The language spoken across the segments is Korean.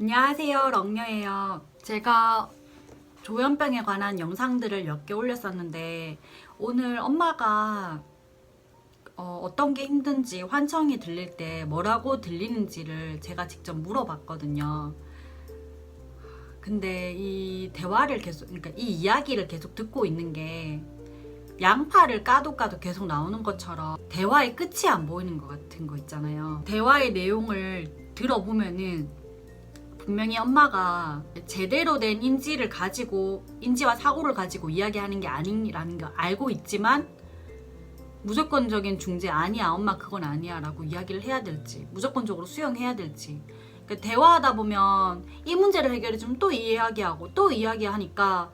안녕하세요, 럭녀예요. 제가 조현병에 관한 영상들을 몇 개 올렸었는데 오늘 엄마가 어, 떤게 힘든지 환청이 들릴 때 뭐라고 들리는지를 제가 직접 물어봤거든요. 근데 이 대화를 계속, 그러니까 이 이야기를 계속 듣고 있는 게 양파를 까도 까도 계속 나오는 것처럼 대화의 끝이 안 보이는 것 같은 거 있잖아요. 대화의 내용을 들어보면은 분명히 엄마가 제대로 된 인지를 가지고 인지와 사고를 가지고 이야기하는 게 아니라는 걸 알고 있지만 무조건적인 중재 아니야 엄마 그건 아니야 라고 이야기를 해야 될지 무조건적으로 수용해야 될지. 그러니까 대화하다 보면 이 문제를 해결해 주면 또 이야기하고 또 이야기하니까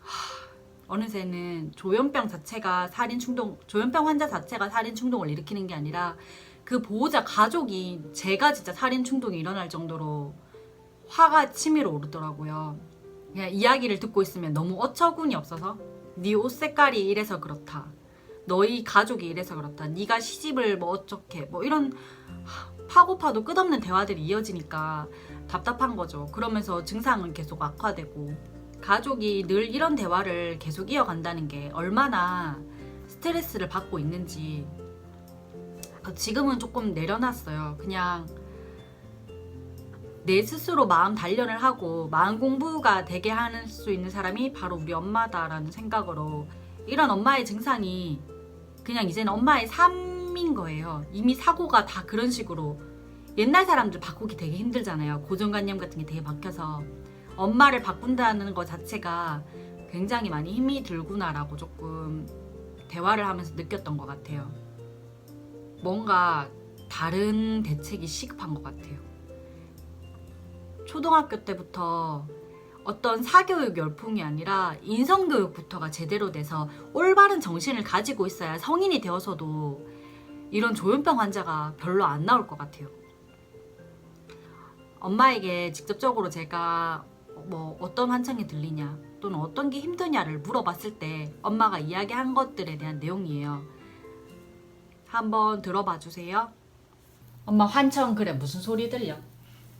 하, 어느새는 조현병 자체가 살인 충동 조현병 환자 자체가 살인 충동을 일으키는 게 아니라 그 보호자 가족이 제가 진짜 살인 충동이 일어날 정도로 화가 치밀어 오르더라고요. 그냥 이야기를 듣고 있으면 너무 어처구니 없어서 네 옷 색깔이 이래서 그렇다. 너희 가족이 이래서 그렇다. 네가 시집을 뭐 어쩌게 뭐 이런 하, 파고 파도 끝없는 대화들이 이어지니까 답답한 거죠. 그러면서 증상은 계속 악화되고 가족이 늘 이런 대화를 계속 이어간다는 게 얼마나 스트레스를 받고 있는지 지금은 조금 내려놨어요. 그냥 내 스스로 마음 단련을 하고 마음 공부가 되게 할수 있는 사람이 바로 우리 엄마다라는 생각으로 이런 엄마의 증상이 그냥 이제는 엄마의 삶인 거예요. 이미 사고가 다 그런 식으로 옛날 사람들 바꾸기 되게 힘들잖아요. 고정관념 같은 게 되게 박혀서 엄마를 바꾼다는 것 자체가 굉장히 많이 힘이 들구나라고 조금 대화를 하면서 느꼈던 것 같아요. 뭔가 다른 대책이 시급한 것 같아요. 초등학교 때부터 어떤 사교육 열풍이 아니라 인성교육부터가 제대로 돼서 올바른 정신을 가지고 있어야 성인이 되어서도 이런 조현병 환자가 별로 안 나올 것 같아요. 엄마에게 직접적으로 제가 뭐 어떤 환청이 들리냐 또는 어떤 게 힘드냐를 물어봤을 때 엄마가 이야기한 것들에 대한 내용이에요. 한번 들어봐 주세요. 엄마 환청 그래 무슨 소리 들려?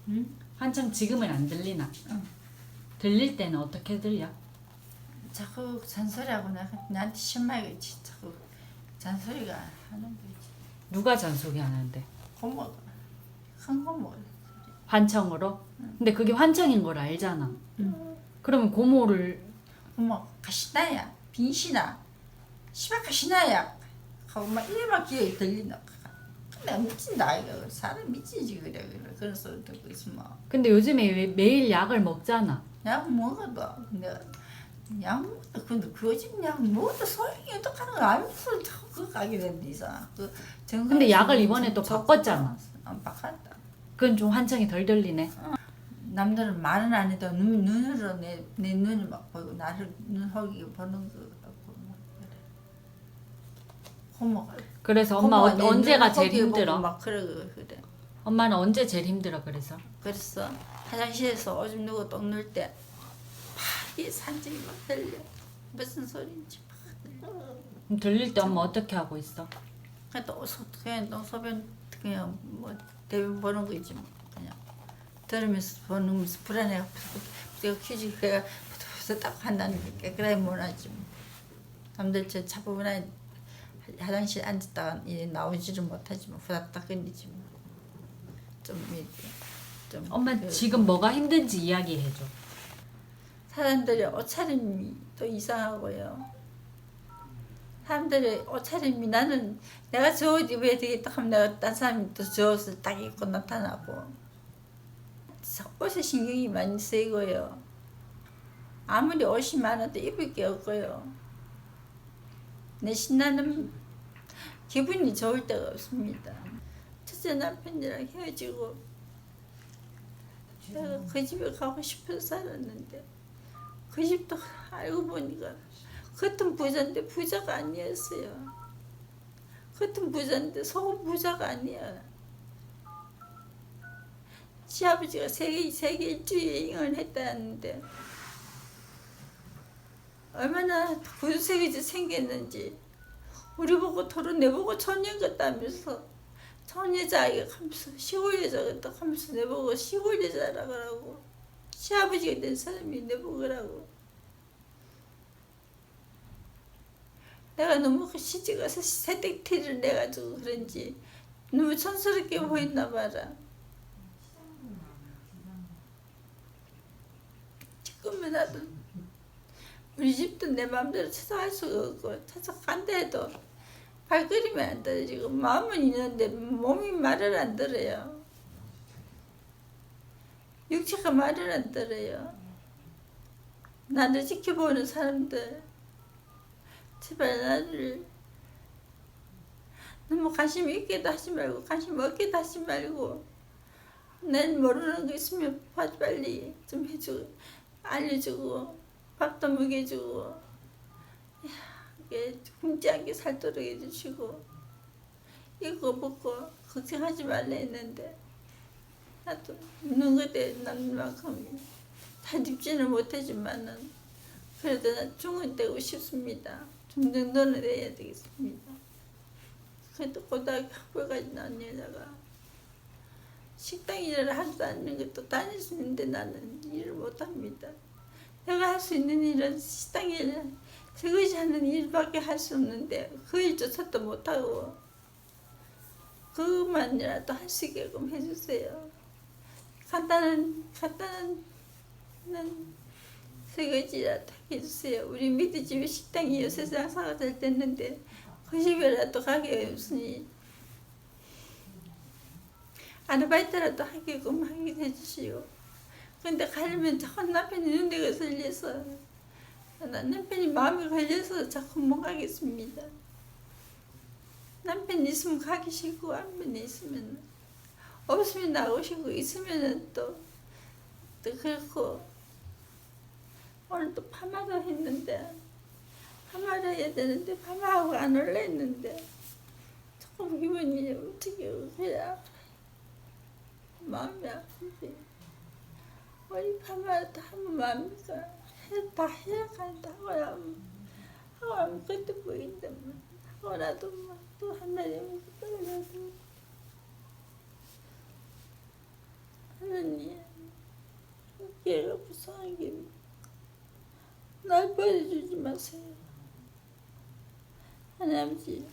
응? 한참 지금은 안 들리나? 응. 들릴 때는 어떻게 들려? 자꾸 잔소리하고 나 나한테 심하게 지- 자꾸 잔소리가 하는 거지. 누가 잔소리 하는데? 고모가 큰 고모. 환청으로? 근데 그게 환청인 걸 알잖아. 응. 그러면 고모를 고모 가시나야 빈시나 시발 가시나야 하고 막 귀에 들리나. 근데 미친다. 이거 사람 미치지 그래. 그래. 그런 소리 듣고 있으면. 근데 요즘에 왜 매일 약을 먹잖아. 약 먹어도 근데 약 먹어도 근데 그 요즘 약 먹어도 소용이 어떡하는 거야? 알면서 자꾸 가게 된다 이상 그 정상 근데 약을 이번에 또 바꿨잖아. 안 바꿨다. 그건 좀 환청이 덜 들리네. 남들은 말은 안 해도 눈, 눈으로 내, 내 눈이 막 보이고 나를 눈 허기 보는 거 그래 고모가 그래서 엄마 어, 내 언제가 눈 제일 보고 힘들어? 막 그래 그래 엄마는 언제 제일 힘들어 그래서? 그래서 화장실에서 오줌 누고 똥 누울 때. 파리 산적이 막 들려. 무슨 소리인지 막 들려. 그럼 들릴 때 엄마 어떻게 하고 있어? 그냥 또 소, 그냥 또 소변 그냥 뭐 대변 보는 거지 뭐. 그냥 들으면서 보면서 불안해. 내가 퀴즈 그가 부터 딱 한다는 게 그래 못하지 뭐. 남들 저 차분한 화장실 앉았다가 나오지를 못하지 뭐 후다닥 끊이지 뭐좀 좀 엄마 그 지금 뭐가 힘든지 이야기해줘. 사람들의 옷차림이 또 이상하고요. 사람들의 옷차림이 나는 내가 저 옷 입어야 되겠다 하면 내가 딴 사람이 또 저 옷을 딱 입고 나타나고 자, 옷에 신경이 많이 쓰이고요. 아무리 옷이 많아도 입을 게 없고요. 내 신나는 기분이 좋을 때가 없습니다. 첫째 남편이랑 헤어지고 내가 그 집에 가고 싶어서 살았는데 그 집도 알고 보니까 겉은 부자인데 부자가 아니었어요. 겉은 부자인데 속은 부자가 아니야. 시아버지가 세계 세계 일주 여행을 했다는데 얼마나 구두쇠기지 생겼는지 우리 보고 토론 내 보고 천년 같다면서 촌 여자가 하면서 시골 여자가 딱 하면서 내보고 시골 여자라 그러고 시아버지가 된 사람이 내보고라고. 내가 너무 그 시집가서 새댁티를 내가지고 그런지 너무 촌스럽게 보였나 봐라. 지금은 나도 우리 집도 내 마음대로 찾아갈 수가 없고 찾아간다 해도 발걸음이 안 떨어지고 마음은 있는데 몸이 말을 안 들어요. 육체가 말을 안 들어요. 나를 지켜보는 사람들 제발 나를 너무 관심 있게도 하지 말고 관심 없게도 하지 말고 난 모르는 거 있으면 빨리 좀 해주고 알려주고 밥도 먹여주고 이게 굶지 않게 살도록 해주시고 이거 먹고 걱정하지 말라 했는데 나도 있는 것에 남는 만큼 다 줍지는 못하지만은 그래도 난 중흥되고 싶습니다. 중등도는 해야 되겠습니다. 그래도 고등학교 학교까지 나온 여자가 식당 일을 하지도 않는 것도 다닐 수 있는데 나는 일을 못합니다. 내가 할 수 있는 일은 식당 일, 설거지 하는 일밖에 할 수 없는데 그 일조차도 못하고 그것만이라도 할 수 있게끔 해주세요. 간단한 간단한 설거지라도 해주세요. 우리 밑에 집에 식당이 요새 장사가 잘 됐는데 그 집에라도 가게 없으니 아르바이트라도 하게끔 하게 해주시오. 근데 가려면 자꾸 남편이 눈대가 설려서 나 남편이 마음에 걸려서 자꾸 못 가겠습니다. 남편 있으면 가기 싫고 남편 있으면 없으면 나오시고 있으면 또, 또 그렇고. 오늘 또 파마도 했는데 파마를 해야 되는데 파마하고 안 올라 했는데 조금 기분이 어떻게 그래 마음이 아픈데. 머리 파마를 다 하면 맙니까 해- 다 해야 간다고 하면 하고 아무것도 보인다면 하고라도 막또 한날에 떠나도 하느님 얘가 불쌍한 게날 버려주지 마세요. 하나님지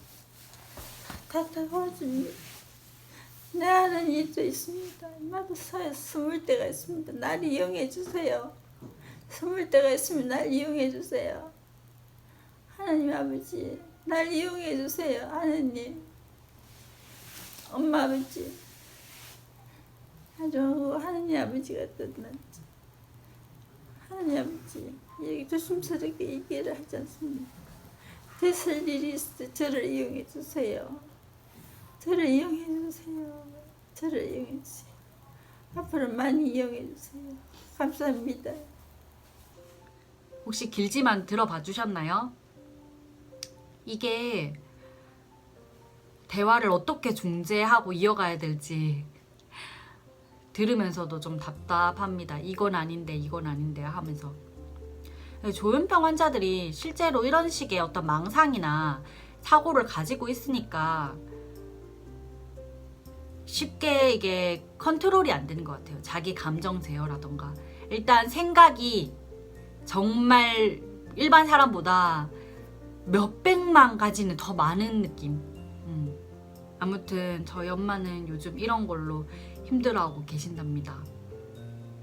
다 다가와줍니다. 내 하는 일도 있습니다. 나도 사에 숨을 때가 있습니다. 날 이용해 주세요 숨을 때가 있으면 날 이용해 주세요. 하나님 아버지 날 이용해 주세요. 하나님. 엄마 아버지. 아주 하나님 아버지가 뜻났지. 하나님 아버지 이렇게 조심스럽게 얘기를 하지 않습니다 됐을 일이 있을 때 저를 이용해 주세요. 저를 이용해 주세요. 저를 이용해 주세요. 앞으로 많이 이용해 주세요. 감사합니다 혹시 길지만 들어봐 주셨나요? 이게 대화를 어떻게 중재하고 이어가야 될지 들으면서도 좀 답답합니다. 이건 아닌데 이건 아닌데 하면서 조현병 환자들이 실제로 이런 식의 어떤 망상이나 사고를 가지고 있으니까 쉽게 이게 컨트롤이 안 되는 것 같아요. 자기 감정 제어라던가 일단 생각이 정말 일반 사람보다 몇백만 가지는 더 많은 느낌. 음. 아무튼 저희 엄마는 요즘 이런 걸로 힘들어하고 계신답니다.